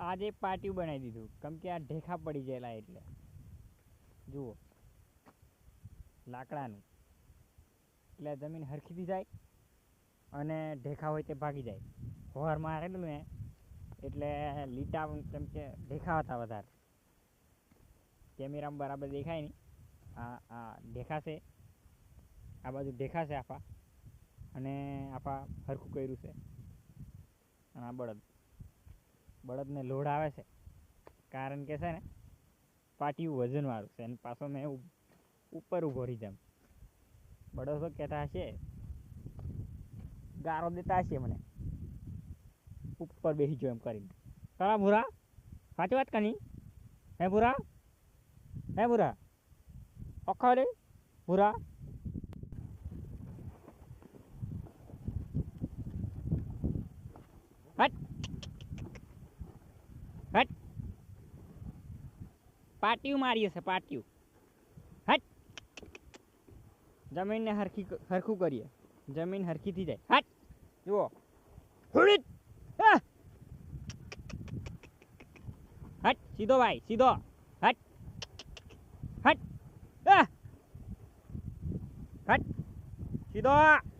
આજે પાટિયું બનાવી દીધું. કેમ કે આ ઢેખા પડી ગયેલા એટલે. જુઓ. લાકડાનું. એટલે જમીન હરખીથી જાય અને ઢેખા હોય તે ભાગી જાય. હોર મારેલું ને, એટલે લીટા કેમ કે ઢેખા હતા વધારે. કેમેરામાં બરાબર દેખાય નહીં. આ આ દેખાશે આ બાજુ દેખાશે આફા. અને આફા હરખું કર્યું છે. અને આ બળદ. બળદને લોડ આવે છે. કારણ કે છે ને, પાટિયું વજનવાળું છે અને પાછો મેં ઉપર ઊભો રહી જામ બળદો કહેતા હશે, ગારો દેતા હશે મને. ઉપર બેસી જો એમ કરીને. ખરા ભૂરા? સાચી વાત કની હે ભૂરા? હે ભૂરા? રે ભૂરા હટ હટ. પાટિયું મારી હશે પાટિયું. હટ. જમીનને હરખી હરખું કરીએ. જમીન હરખી થઈ જાય. હટ. જુઓ. આહ! હટ. સીધો ભાઈ, સીધો. હટ. હટ! હટ. સીધો.